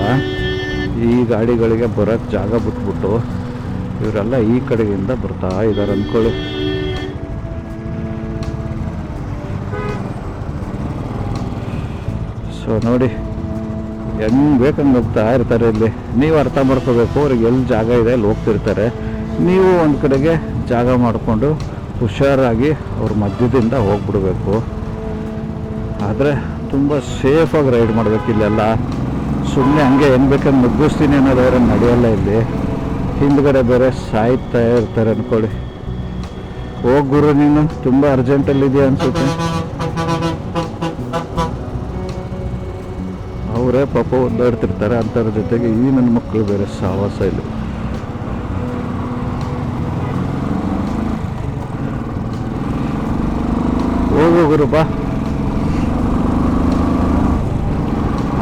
ಈ ಗಾಡಿಗಳಿಗೆ ಬರೋಕ್ಕೆ ಜಾಗ ಬಿಟ್ಬಿಟ್ಟು ಇವರೆಲ್ಲ ಈ ಕಡೆಯಿಂದ ಬರ್ತಾ ಇದ್ದಾರೆ ಅಂದ್ಕೊಳ್ಳಿ ಸೊ ನೋಡಿ ಹೆಂಗ್ ಬೇಕಂಗೆ ಹೋಗ್ತಾ ಇರ್ತಾರೆ ಇಲ್ಲಿ. ನೀವು ಅರ್ಥ ಮಾಡ್ಕೋಬೇಕು, ಅವ್ರಿಗೆ ಎಲ್ಲಿ ಜಾಗ ಇದೆ, ಅಲ್ಲಿ ಹೋಗ್ತಿರ್ತಾರೆ. ನೀವು ಒಂದು ಕಡೆಗೆ ಜಾಗ ಮಾಡಿಕೊಂಡು ಹುಷಾರಾಗಿ ಅವ್ರ ಮಧ್ಯದಿಂದ ಹೋಗ್ಬಿಡ್ಬೇಕು. ಆದರೆ ತುಂಬ ಸೇಫಾಗಿ ರೈಡ್ ಮಾಡಬೇಕು ಇಲ್ಲೆಲ್ಲ. ಸುಮ್ಮನೆ ಹಂಗೆ ಹೆಂಗೆ ಮುಗಿಸ್ತೀನಿ ಅನ್ನೋದು ಅನ್ನೋದಾದ್ರೆ ನಡೆಯಲ್ಲ ಇಲ್ಲಿ. ಹಿಂದ್ಗಡೆ ಬೇರೆ ಸಾಯ್ತಾ ಇರ್ತಾರೆ ಅಂದ್ಕೊಳ್ಳಿ ಹೋಗ್ ಗುರು ನೀನು, ತುಂಬ ಅರ್ಜೆಂಟಲ್ಲಿದೆಯಾ ಅನ್ಸುತ್ತೆ. ಅವರೇ ಪಾಪ ಒದ್ದಾಡ್ತಿರ್ತಾರೆ ಅಂಥವ್ರ ಜೊತೆಗೆ ಈ ನನ್ನ ಮಕ್ಕಳು ಬೇರೆ ಸಾವಾಸ ಇಲ್ಲ. ಹೋಗು ಗುರು, ಬಾ.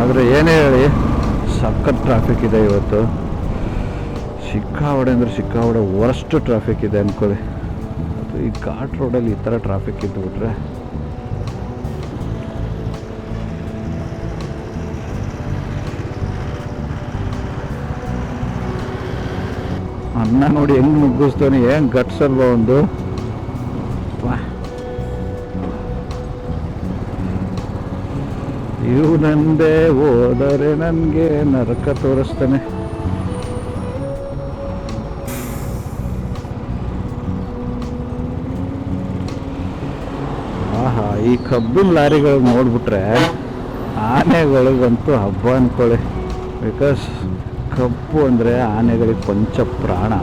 ಆದರೆ ಏನೇ ಹೇಳಿ, ಸಖತ್ ಟ್ರಾಫಿಕ್ ಇದೆ ಇವತ್ತು. ಸಿಕ್ಕಾವಡೆ ಅಂದರೆ ಸಿಕ್ಕಾವಡೆ ವರ್ಸ್ಟ್ ಟ್ರಾಫಿಕ್ ಇದೆ ಅಂದ್ಕೊಳ್ಳಿ ಅದು ಈ ಘಾಟ್ ರೋಡಲ್ಲಿ ಈ ಥರ ಟ್ರಾಫಿಕ್ ಇದ್ದು ಅನ್ನ ನೋಡಿ ಹೆಂಗ್ ಮುಗ್ಗಿಸ್ತಾನೆ ಹೆಂಗ್ ಗಟ್ಸಲ್ವ ಒಂದು. ಇವು ನಂದೇ ಹೋದರೆ ನನಗೆ ನರಕ ತೋರಿಸ್ತಾನೆ. ಆಹಾ, ಈ ಕಬ್ಬಿನ ಲಾರಿಗಳು ನೋಡ್ಬಿಟ್ರೆ ಆನೆಗಳಿಗಂತೂ ಹಬ್ಬ ಅನ್ಕೊಳ್ಳಿ. ಬಿಕಾಸ್ ಕಬ್ಬು ಅಂದರೆ ಆನೆಗಳಿಗೆ ಪಂಚ ಪ್ರಾಣ.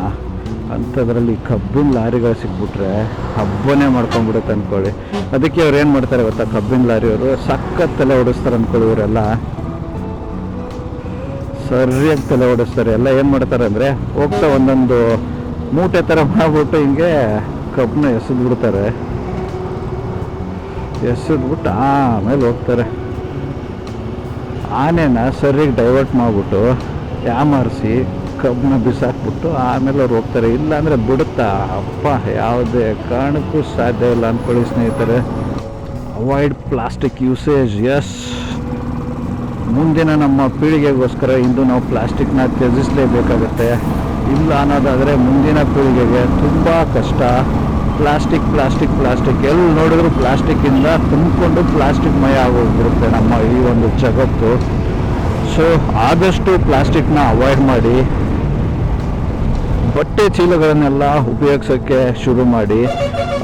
ಅಂಥದ್ರಲ್ಲಿ ಕಬ್ಬಿನ ಲಾರಿಗಳು ಸಿಕ್ಬಿಟ್ರೆ ಹಬ್ಬನೇ ಮಾಡ್ಕೊಂಡ್ಬಿಡುತ್ತೆ ಅಂದ್ಕೊಳ್ಳಿ ಅದಕ್ಕೆ ಅವ್ರು ಏನು ಮಾಡ್ತಾರೆ ಗೊತ್ತಾ? ಕಬ್ಬಿನ ಲಾರಿಯವರು ಸಖತ್ ತಲೆ ಓಡಿಸ್ತಾರೆ ಅಂದ್ಕೊಳ್ಳಿ ಇವರೆಲ್ಲ. ಸರಿಯಾಗಿ ತಲೆ ಓಡಿಸ್ತಾರೆ. ಎಲ್ಲ ಏನು ಮಾಡ್ತಾರೆ ಅಂದರೆ ಹೋಗ್ತಾ ಒಂದೊಂದು ಮೂಟೆ ಥರ ಮಾಡಿಬಿಟ್ಟು ಹಿಂಗೆ ಕಬ್ಬನ್ನ ಎಸೆದು ಬಿಡ್ತಾರೆ ಎಸೆದ್ಬಿಟ್ಟು ಆಮೇಲೆ ಹೋಗ್ತಾರೆ. ಆನೆನ ಸರಿಯಾಗಿ ಡೈವರ್ಟ್ ಮಾಡಿಬಿಟ್ಟು ಯಾಮಾರಿಸಿ ಕಬ್ಬನ್ನ ಬಿಸಾಕ್ಬಿಟ್ಟು ಆಮೇಲೆ ಅವ್ರು ಹೋಗ್ತಾರೆ. ಇಲ್ಲ ಅಂದರೆ ಬಿಡುತ್ತಾ? ಅಪ್ಪ, ಯಾವುದೇ ಕಾರಣಕ್ಕೂ ಸಾಧ್ಯ ಇಲ್ಲ ಅಂದ್ಕೊಳ್ಳಿ ಸ್ನೇಹಿತರೆ. ಅವಾಯ್ಡ್ ಪ್ಲಾಸ್ಟಿಕ್ ಯೂಸೇಜ್ ಎಸ್ ಮುಂದಿನ ನಮ್ಮ ಪೀಳಿಗೆಗೋಸ್ಕರ ಇಂದು ನಾವು ಪ್ಲಾಸ್ಟಿಕ್ನ ತ್ಯಜಿಸಲೇಬೇಕಾಗತ್ತೆ. ಇಲ್ಲ ಅನ್ನೋದಾದರೆ ಮುಂದಿನ ಪೀಳಿಗೆಗೆ ತುಂಬ ಕಷ್ಟ. ಪ್ಲಾಸ್ಟಿಕ್ ಪ್ಲಾಸ್ಟಿಕ್ ಪ್ಲಾಸ್ಟಿಕ್ ಎಲ್ಲಿ ನೋಡಿದ್ರು ಪ್ಲಾಸ್ಟಿಕ್ಕಿಂದ ತುಂಬಿಕೊಂಡು ಪ್ಲಾಸ್ಟಿಕ್ ಮಯ ಆಗೋಗ್ಬಿಡುತ್ತೆ ನಮ್ಮ ಈ ಒಂದು ಜಗತ್ತು. ಸೊ ಆದಷ್ಟು ಪ್ಲಾಸ್ಟಿಕ್ನ ಅವಾಯ್ಡ್ ಮಾಡಿ, ಬಟ್ಟೆ ಚೀಲಗಳನ್ನೆಲ್ಲ ಉಪಯೋಗಿಸೋಕ್ಕೆ ಶುರು ಮಾಡಿ.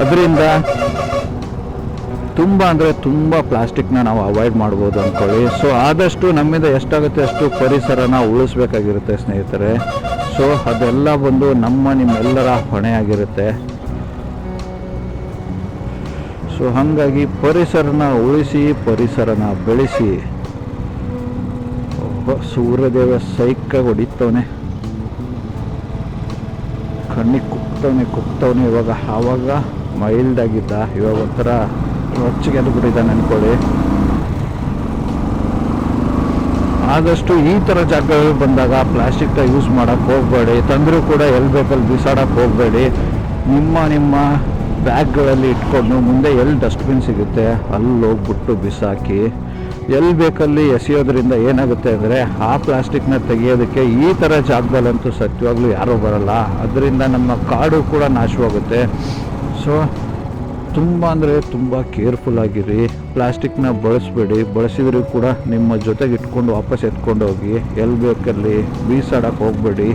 ಅದರಿಂದ ತುಂಬ ಅಂದರೆ ತುಂಬ ಪ್ಲಾಸ್ಟಿಕ್ನ ನಾವು ಅವಾಯ್ಡ್ ಮಾಡ್ಬೋದು ಅಂದ್ಕೊಳ್ಳಿ. ಸೊ ಆದಷ್ಟು ನಮ್ಮಿಂದ ಎಷ್ಟಾಗುತ್ತೆ ಅಷ್ಟು ಪರಿಸರನ ಉಳಿಸ್ಬೇಕಾಗಿರುತ್ತೆ ಸ್ನೇಹಿತರೆ. ಸೊ ಅದೆಲ್ಲ ಬಂದು ನಮ್ಮ ನಿಮ್ಮೆಲ್ಲರ ಹೊಣೆಯಾಗಿರುತ್ತೆ. ಸೊ ಹಾಗಾಗಿ ಪರಿಸರನ ಉಳಿಸಿ, ಪರಿಸರನ ಬೆಳೆಸಿ. ಸೂರ್ಯದೇವ ಸೈಕಾಗಿ ಹೊಡಿತವನೆ ಕಣ್ಣಿಗೆ ಕುಕ್ತವನೆ ಕುಕ್ತವನೆ ಇವಾಗ. ಆವಾಗ ಮೈಲ್ಡ್ ಆಗಿದ್ದ ಇವಾಗ ಒಂಥರ ಅದು ಬಿಟ್ಟಿದ್ದಾನೆ ಅನ್ಕೊಳ್ಳಿ. ಆದಷ್ಟು ಈ ಥರ ಜಾಗಗಳು ಬಂದಾಗ ಪ್ಲಾಸ್ಟಿಕ್ನ ಯೂಸ್ ಮಾಡೋಕ್ಕೆ ಹೋಗಬೇಡಿ. ತಂದರೂ ಕೂಡ ಎಲ್ಲಿ ಬೇಕಲ್ಲಿ ಬಿಸಾಡೋಕ್ಕೆ ಹೋಗಬೇಡಿ. ನಿಮ್ಮ ನಿಮ್ಮ ಬ್ಯಾಗ್ಗಳಲ್ಲಿ ಇಟ್ಕೊಂಡು ಮುಂದೆ ಎಲ್ಲಿ ಡಸ್ಟ್ಬಿನ್ ಸಿಗುತ್ತೆ ಅಲ್ಲಿ ಹೋಗ್ಬಿಟ್ಟು ಬಿಸಾಕಿ. ಎಲ್ಲಿ ಬೇಕಲ್ಲಿ ಎಸೆಯೋದ್ರಿಂದ ಏನಾಗುತ್ತೆ ಅಂದರೆ ಆ ಪ್ಲಾಸ್ಟಿಕ್ನ ತೆಗೆಯೋದಕ್ಕೆ ಈ ಥರ ಜಾಗದಲ್ಲಂತೂ ಸತ್ಯವಾಗ್ಲೂ ಯಾರೂ ಬರಲ್ಲ. ಅದರಿಂದ ನಮ್ಮ ಕಾಡು ಕೂಡ ನಾಶವಾಗುತ್ತೆ. ಸೊ ತುಂಬ ಅಂದರೆ ತುಂಬ ಕೇರ್ಫುಲ್ ಆಗಿರಿ. ಪ್ಲಾಸ್ಟಿಕ್ನ ಬಳಸಬೇಡಿ. ಬಳಸಿದರೂ ಕೂಡ ನಿಮ್ಮ ಜೊತೆಗೆ ಇಟ್ಕೊಂಡು ವಾಪಸ್ ಎತ್ಕೊಂಡು ಹೋಗಿ. ಎಲ್ಲಿ ಬೇಕಲ್ಲಿ ಬೀಸಾಡೋಕೆ ಹೋಗಬೇಡಿ.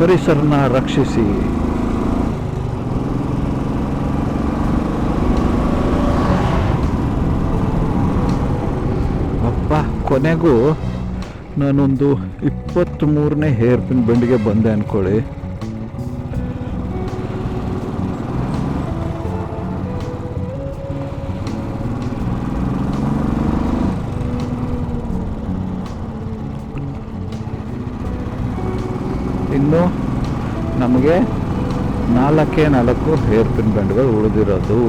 ಪರಿಸರನ ರಕ್ಷಿಸಿ ಅಪ್ಪ ಕೊನೆಗೂ ನಾನೊಂದು ಇಪ್ಪತ್ತ್ಮೂರನೇ ಹೇರ್ ಪಿನ್ ಬೆಂಡಿಗೆ ಬಂದೆ ಅಂದ್ಕೊಳ್ಳಿ ಇನ್ನು ನಮಗೆ ನಾಲ್ಕೇ ನಾಲ್ಕು ಹೇರ್ ಪಿನ್ ಬ್ಯಾಂಡ್ಗಳು ಉಳಿದಿರೋದು.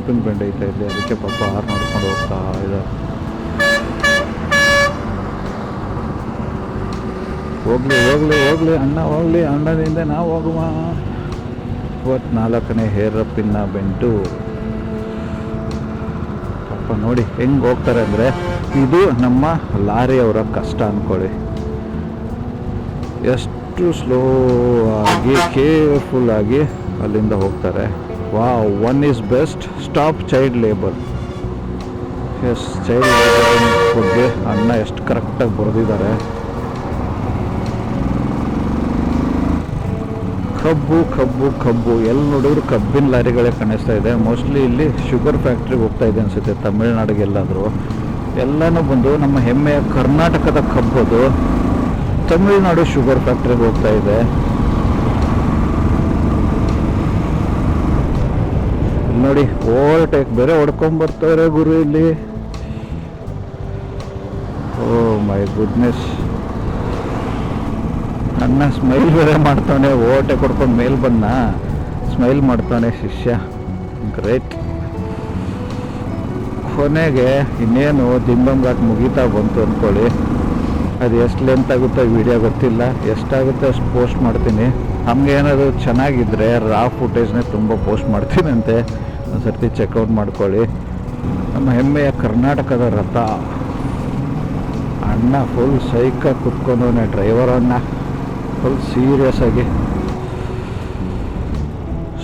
ಪೈಪಿಂಗ್ ಬೆಂಡ್ ಐತೆ ಇಲ್ಲಿ ಅದಕ್ಕೆ ಪಾಪ ಆರು ನೋಡ್ಕೊಂಡು ಹೋಗ್ತಾ ಇದ್ದಾರೆ ಹೋಗ್ಲಿ ಹೋಗ್ಲಿ ಹೋಗ್ಲಿ, ಅಣ್ಣ, ಹೋಗ್ಲಿ ಅಣ್ಣದಿಂದ ನಾವು ಹೋಗುವ. ಇವತ್ನಾಲ್ಕನೇ ಹೇರಪ್ಪಿನ ಬೆಂಟು. ಪಾಪ ನೋಡಿ ಹೆಂಗೆ ಹೋಗ್ತಾರೆ ಅಂದರೆ ಇದು ನಮ್ಮ ಲಾರಿಯವರ ಕಷ್ಟ ಅಂದ್ಕೊಳ್ಳಿ ಎಷ್ಟು ಸ್ಲೋ ಆಗಿ ಕೇರ್ಫುಲ್ಲಾಗಿ ಅಲ್ಲಿಂದ ಹೋಗ್ತಾರೆ. ವಾ one is best stop child labour S child labour ಬಗ್ಗೆ ಅಣ್ಣ ಎಷ್ಟು ಕರೆಕ್ಟಾಗಿ ಬರೆದಿದ್ದಾರೆ. ಕಬ್ಬು ಕಬ್ಬು ಕಬ್ಬು. ಎಲ್ಲಿ ನೋಡಿದ್ರು ಕಬ್ಬಿನ ಲಾರಿಗಳೇ ಕಾಣಿಸ್ತಾ ಇದೆ. ಮೋಸ್ಟ್ಲಿ ಇಲ್ಲಿ ಶುಗರ್ ಫ್ಯಾಕ್ಟ್ರಿಗೆ ಹೋಗ್ತಾ ಇದೆ ಅನಿಸುತ್ತೆ ತಮಿಳ್ನಾಡಿಗೆಲ್ಲಾದರೂ ಎಲ್ಲನೂ ಬಂದು ನಮ್ಮ ಹೆಮ್ಮೆಯ ಕರ್ನಾಟಕದ ಕಬ್ಬದು ತಮಿಳುನಾಡು ಶುಗರ್ ಫ್ಯಾಕ್ಟ್ರಿಗೆ ಹೋಗ್ತಾ ಇದೆ. ನೋಡಿ ಓವರ್ಟೇಕ್ ಬೇರೆ ಹೊಡ್ಕೊಂಬರ್ತಾರೆ ಗುರು ಇಲ್ಲಿ. ಓ ಮೈ ಗುಡ್ನೆಸ್ ನನ್ನ ಸ್ಮೈಲ್ ಬೇರೆ ಮಾಡ್ತಾನೆ ಓಟೆ ಕೊಡ್ಕೊಂಡು ಮೇಲ್ ಬಂದ. ಸ್ಮೈಲ್ ಮಾಡ್ತಾನೆ ಶಿಷ್ಯ. ಗ್ರೇಟ್ ಕೊನೆಗೆ ಇನ್ನೇನು ದಿಂಬಂ ಘಾಟ್ ಮುಗೀತಾ ಬಂತು ಅಂದ್ಕೊಳ್ಳಿ ಅದು ಎಷ್ಟು ಲೆಂತ್ ಆಗುತ್ತೋ ವಿಡಿಯೋ ಗೊತ್ತಿಲ್ಲ. ಎಷ್ಟಾಗುತ್ತೆ ಅಷ್ಟು ಪೋಸ್ಟ್ ಮಾಡ್ತೀನಿ. ನಮ್ಗೆ ಏನಾದರೂ ಚೆನ್ನಾಗಿದ್ದರೆ ರಾ ಫುಟೇಜ್ನೇ ತುಂಬ ಪೋಸ್ಟ್ ಮಾಡ್ತೀನಂತೆ. ಒಂದು ಸರ್ತಿ ಚೆಕ್ಔಟ್ ಮಾಡ್ಕೊಳ್ಳಿ. ನಮ್ಮ ಹೆಮ್ಮೆಯ ಕರ್ನಾಟಕದ ರಥ. ಅಣ್ಣ ಫುಲ್ ಸೈಕ ಕುತ್ಕೊಂಡವನೆ ಡ್ರೈವರ್ ಅಣ್ಣ. ಫುಲ್ ಸೀರಿಯಸ್ ಆಗಿ.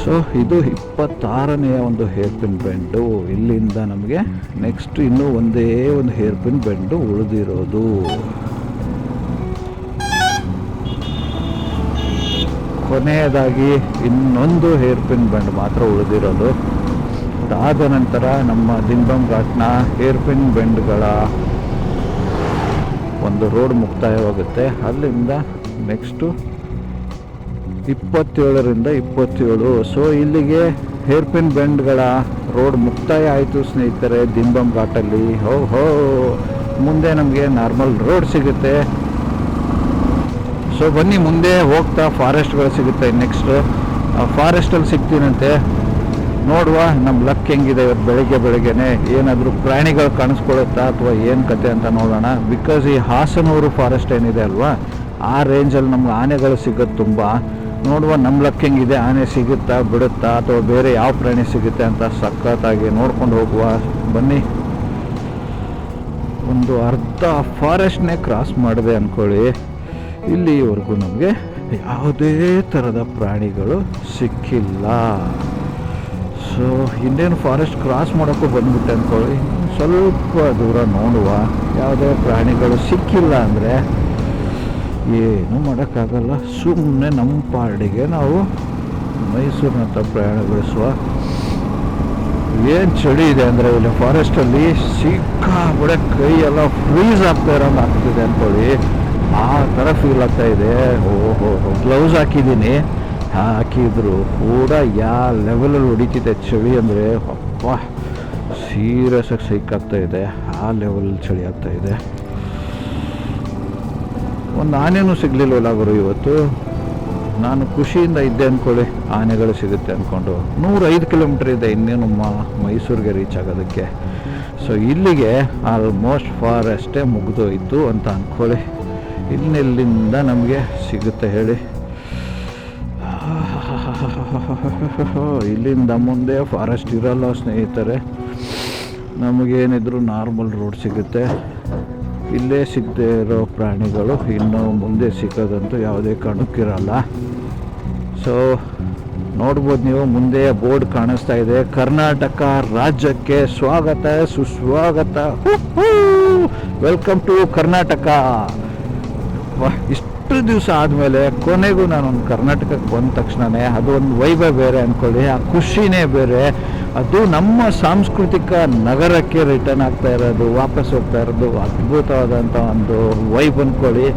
ಸೊ ಇದು ಇಪ್ಪತ್ತಾರನೆಯ ಒಂದು ಹೇರ್ ಪಿನ್ ಬೆಂಡು ಇಲ್ಲಿಂದ ನಮಗೆ ನೆಕ್ಸ್ಟ್ ಇನ್ನೂ ಒಂದೇ ಒಂದು ಹೇರ್ ಪಿನ್ ಬೆಂಡು ಉಳಿದಿರೋದು. ಕೊನೆಯದಾಗಿ ಇನ್ನೊಂದು ಹೇರ್ ಪಿನ್ ಬೆಂಡ್ ಮಾತ್ರ ಉಳಿದಿರೋದು. ಅದಾದ ನಂತರ ನಮ್ಮ ದಿಂಬಂ ಘಾಟ್ನ ಏರ್ಪಿನ್ ಪಿನ್ ಬೆಂಡ್ಗಳ ಒಂದು ರೋಡ್ ಮುಕ್ತಾಯವಾಗುತ್ತೆ. ಅಲ್ಲಿಂದ ನೆಕ್ಸ್ಟು ಇಪ್ಪತ್ತೇಳರಿಂದ ಇಪ್ಪತ್ತೇಳು. ಸೊ ಇಲ್ಲಿಗೆ ಹೇರ್ಪಿನ್ ಬೆಂಡ್ಗಳ ರೋಡ್ ಮುಕ್ತಾಯ ಆಯಿತು ಸ್ನೇಹಿತರೆ ದಿಂಬಂ ಘಾಟಲ್ಲಿ ಹೋ ಹೋ. ಮುಂದೆ ನಮಗೆ ನಾರ್ಮಲ್ ರೋಡ್ ಸಿಗುತ್ತೆ. ಸೊ ಬನ್ನಿ ಮುಂದೆ ಹೋಗ್ತಾ ಫಾರೆಸ್ಟ್ಗಳು ಸಿಗುತ್ತೆ. ನೆಕ್ಸ್ಟ್ ಫಾರೆಸ್ಟಲ್ಲಿ ಸಿಗ್ತೀನಂತೆ. ನೋಡುವ ನಮ್ಮ ಲಕ್ ಹೆಂಗಿದೆ ಇವತ್ತು ಬೆಳಗ್ಗೆ ಬೆಳಗ್ಗೆನೆ. ಏನಾದರೂ ಪ್ರಾಣಿಗಳು ಕಾಣಿಸ್ಕೊಳ್ಳುತ್ತಾ ಅಥವಾ ಏನು ಕತೆ ಅಂತ ನೋಡೋಣ. ಬಿಕಾಸ್ ಈ ಹಾಸನೂರು ಫಾರೆಸ್ಟ್ ಏನಿದೆ ಅಲ್ವಾ, ಆ ರೇಂಜಲ್ಲಿ ನಮ್ಗೆ ಆನೆಗಳು ಸಿಗುತ್ತೆ ತುಂಬ. ನೋಡುವ ನಮ್ಮ ಲಕ್ ಹೆಂಗಿದೆ, ಆನೆ ಸಿಗುತ್ತಾ, ಬಿಡುತ್ತಾ, ಅಥವಾ ಬೇರೆ ಯಾವ ಪ್ರಾಣಿ ಸಿಗುತ್ತೆ ಅಂತ ಸಖತ್ತಾಗಿ ನೋಡ್ಕೊಂಡು ಹೋಗುವ. ಬನ್ನಿ. ಒಂದು ಅರ್ಧ ಫಾರೆಸ್ಟ್ನೇ ಕ್ರಾಸ್ ಮಾಡಿದೆ ಅಂದ್ಕೊಳ್ಳಿ ಇಲ್ಲಿವರೆಗೂ ನಮಗೆ ಯಾವುದೇ ಥರದ ಪ್ರಾಣಿಗಳು ಸಿಕ್ಕಿಲ್ಲ. ಸೊ ಇಂಡಿಯನ್ ಫಾರೆಸ್ಟ್ ಕ್ರಾಸ್ ಮಾಡೋಕ್ಕೂ ಬಂದ್ಬಿಟ್ಟೆ ಅಂದ್ಕೊಳ್ಳಿ. ಸ್ವಲ್ಪ ದೂರ ನೋಡುವ. ಯಾವುದೇ ಪ್ರಾಣಿಗಳು ಸಿಕ್ಕಿಲ್ಲ ಅಂದರೆ ಏನೂ ಮಾಡೋಕ್ಕಾಗಲ್ಲ. ಸುಮ್ಮನೆ ನಮ್ಮ ಪಾಡಿಗೆ ನಾವು ಮೈಸೂರಿನತ್ತ ಪ್ರಯಾಣ ಬೆಳೆಸುವ. ಏನು ಚಳಿ ಇದೆ ಅಂದರೆ ಇಲ್ಲಿ ಫಾರೆಸ್ಟಲ್ಲಿ ಸಿಕ್ಕಾಬಿಡೆ ಕೈ ಎಲ್ಲ ಫ್ರೀಸ್ ಆಗ್ತಾ ಇರೋಂಗೆ ಆಗ್ತಿದೆ ಅಂದ್ಕೊಳ್ಳಿ. ಆ ಥರ ಫೀಲ್ ಆಗ್ತಾ ಇದೆ. ಓಹೋ ಗ್ಲೌಸ್ ಹಾಕಿದ್ದೀನಿ. ಹಾಕಿದ್ರು ಕೂಡ ಯಾವ ಲೆವೆಲಲ್ಲಿ ಹೊಡಿತಿದೆ ಚಳಿ ಅಂದರೆ ಅಪ್ಪ ಸೀರಿಯಸ್ ಆಗಿ ಸಿಕ್ಕಾಗ್ತಾ ಇದೆ. ಆ ಲೆವೆಲ್ ಚಳಿ ಆಗ್ತಾ ಇದೆ. ಒಂದು ಆನೆನೂ ಸಿಗ್ಲಿಲ್ವಲ್ಲ ಗುರು ಇವತ್ತು? ನಾನು ಖುಷಿಯಿಂದ ಇದ್ದೆ ಅಂದ್ಕೊಳ್ಳಿ ಆನೆಗಳು ಸಿಗುತ್ತೆ ಅಂದ್ಕೊಂಡು ನೂರೈದು ಕಿಲೋಮೀಟ್ರ್ ಇದೆ ಇನ್ನೇನು ಮೈಸೂರಿಗೆ ರೀಚ್ ಆಗೋದಕ್ಕೆ. ಸೊ ಇಲ್ಲಿಗೆ ಆಲ್ಮೋಸ್ಟ್ ಫಾರೆಸ್ಟೇ ಮುಗಿದೋಯ್ತು ಅಂತ ಅಂದ್ಕೊಳ್ಳಿ ಇನ್ನೆಲ್ಲಿಂದ ನಮಗೆ ಸಿಗುತ್ತೆ ಹೇಳಿ. ಇಲ್ಲಿಂದ ಮುಂದೆ ಫಾರೆಸ್ಟ್ ಇರಲ್ಲ ಸ್ನೇಹಿತರೆ. ನಮಗೇನಿದ್ರು ನಾರ್ಮಲ್ ರೋಡ್ ಸಿಗುತ್ತೆ. ಇಲ್ಲೇ ಸಿಗದೆ ಇರೋ ಪ್ರಾಣಿಗಳು ಇನ್ನು ಮುಂದೆ ಸಿಕ್ಕದಂತೂ ಯಾವುದೇ ಕಣಕ್ಕಿರಲ್ಲ ಸೊ ನೋಡ್ಬೋದು ನೀವು ಮುಂದೆ ಬೋರ್ಡ್ ಕಾಣಿಸ್ತಾ ಇದೆ. ಕರ್ನಾಟಕ ರಾಜ್ಯಕ್ಕೆ ಸ್ವಾಗತ ಸುಸ್ವಾಗತ. Welcome to Karnataka. ವಾಹ್, ಇಷ್ಟು ದಿವಸ ಆದಮೇಲೆ ಕೊನೆಗೂ ನಾನೊಂದು ಕರ್ನಾಟಕಕ್ಕೆ ಬಂದ ತಕ್ಷಣವೇ ಅದು ಒಂದು ವೈಭವ ಬೇರೆ ಅಂದ್ಕೊಳ್ಳಿ ಆ ಖುಷಿನೇ ಬೇರೆ. ಅದು ನಮ್ಮ ಸಾಂಸ್ಕೃತಿಕ ನಗರಕ್ಕೆ ರಿಟರ್ನ್ ಆಗ್ತಾ ಇರೋದು, ವಾಪಸ್ ಹೋಗ್ತಾ ಇರೋದು ಅದ್ಭುತವಾದಂಥ ಒಂದು ವೈಬ್ ಅಂದ್ಕೊಳ್ಳಿ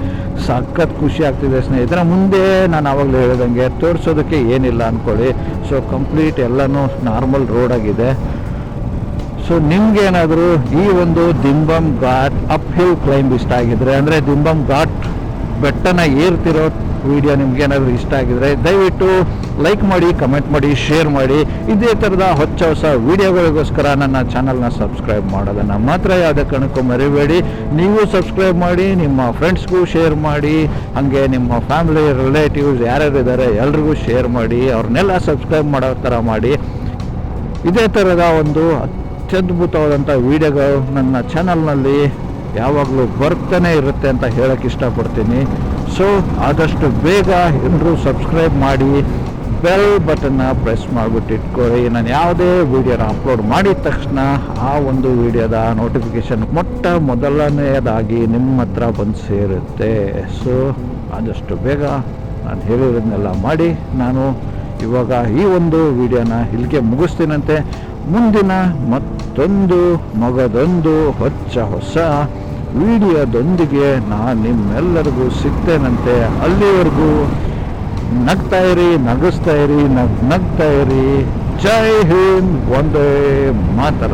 ಸಖತ್ ಖುಷಿ ಆಗ್ತಿದೆ ಸ್ನೇಹಿತರ. ಮುಂದೆ ನಾನು ಆವಾಗಲೇ ಹೇಳಿದಂಗೆ ತೋರಿಸೋದಕ್ಕೆ ಏನಿಲ್ಲ ಅಂದ್ಕೊಳ್ಳಿ ಸೊ ಕಂಪ್ಲೀಟ್ ಎಲ್ಲನೂ ನಾರ್ಮಲ್ ರೋಡಾಗಿದೆ ಸೊ ನಿಮ್ಗೇನಾದರೂ ಈ ಒಂದು Dimbam ghat up hill climb ಇಷ್ಟ ಆಗಿದ್ರೆ, ಅಂದರೆ ದಿಂಬಂ ಘಾಟ್ ಬೆಟ್ಟನ ಏರ್ತಿರೋ ವಿಡಿಯೋ ನಿಮ್ಗೆ ಏನಾದರೂ ಇಷ್ಟ ಆಗಿದ್ರೆ ದಯವಿಟ್ಟು ಲೈಕ್ ಮಾಡಿ ಕಮೆಂಟ್ ಮಾಡಿ ಶೇರ್ ಮಾಡಿ. ಇದೇ ಥರದ ಹೊಚ್ಚ ಹೊಸ ವಿಡಿಯೋಗಳಿಗೋಸ್ಕರ ನನ್ನ ಚಾನಲ್ನ ಸಬ್ಸ್ಕ್ರೈಬ್ ಮಾಡೋದನ್ನು ಮಾತ್ರ ಯಾವುದೇ ಕಾರಣಕ್ಕೂ ಮರಿಬೇಡಿ. ನೀವು ಸಬ್ಸ್ಕ್ರೈಬ್ ಮಾಡಿ, ನಿಮ್ಮ ಫ್ರೆಂಡ್ಸ್ಗೂ ಶೇರ್ ಮಾಡಿ, ಹಾಗೆ ನಿಮ್ಮ ಫ್ಯಾಮಿಲಿ ರಿಲೇಟಿವ್ಸ್ ಯಾರ್ಯಾರು ಇದ್ದಾರೆ ಎಲ್ರಿಗೂ ಶೇರ್ ಮಾಡಿ, ಅವ್ರನ್ನೆಲ್ಲ ಸಬ್ಸ್ಕ್ರೈಬ್ ಮಾಡೋ ಥರ ಮಾಡಿ. ಇದೇ ಥರದ ಒಂದು ಅತ್ಯದ್ಭುತವಾದಂಥ ವಿಡಿಯೋಗಳು ನನ್ನ ಚಾನಲ್ನಲ್ಲಿ ಯಾವಾಗಲೂ ಬರ್ತಾನೆ ಇರುತ್ತೆ ಅಂತ ಹೇಳಕ್ಕೆ ಇಷ್ಟಪಡ್ತೀನಿ. ಸೊ ಆದಷ್ಟು ಬೇಗ ಎಲ್ಲರೂ ಸಬ್ಸ್ಕ್ರೈಬ್ ಮಾಡಿ ಬೆಲ್ ಬಟನ್ನ ಪ್ರೆಸ್ ಮಾಡಿಬಿಟ್ಟು ಇಟ್ಕೊಳ್ಳಿ. ನಾನು ಯಾವುದೇ ವೀಡಿಯೋನ ಅಪ್ಲೋಡ್ ಮಾಡಿದ ತಕ್ಷಣ ಆ ಒಂದು ವಿಡಿಯೋದ ನೋಟಿಫಿಕೇಶನ್ ಮೊಟ್ಟ ಮೊದಲನೆಯದಾಗಿ ನಿಮ್ಮ ಹತ್ರ ಬಂದು ಸೇರುತ್ತೆ. ಸೊ ಆದಷ್ಟು ಬೇಗ ನಾನು ಹೇಳಿರೋದನ್ನೆಲ್ಲ ಮಾಡಿ. ನಾನು ಇವಾಗ ಈ ಒಂದು ವಿಡಿಯೋನ ಇಲ್ಲಿಗೆ ಮುಗಿಸ್ತೀನಂತೆ. ಮುಂದಿನ ಮತ್ತೊಂದು ಮಗದೊಂದು ಹೊಚ್ಚ ಹೊಸ ವಿಡಿಯೋದೊಂದಿಗೆ ನಾನು ನಿಮ್ಮೆಲ್ಲರಿಗೂ ಸಿಗ್ತೇನಂತೆ. ಅಲ್ಲಿವರೆಗೂ ನಗ್ತಾ ಇರಿ, ನಗಿಸ್ತಾ ಇರಿ, ನಗ್, ನಗ್ತಾ ಇರಿ. ಜೈ ಹಿಂದ್ ಒಂದೇ ಮಾತರ.